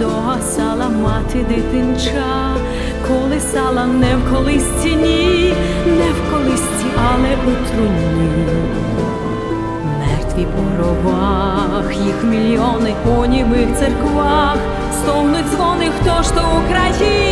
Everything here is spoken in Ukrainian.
догасала мати дитинча, колисала не в колисці, ні, не в колисці, але у труні. Мертві по гробах, їх мільйони у німих церквах, стогнуть дзвони, хто ж то Україні,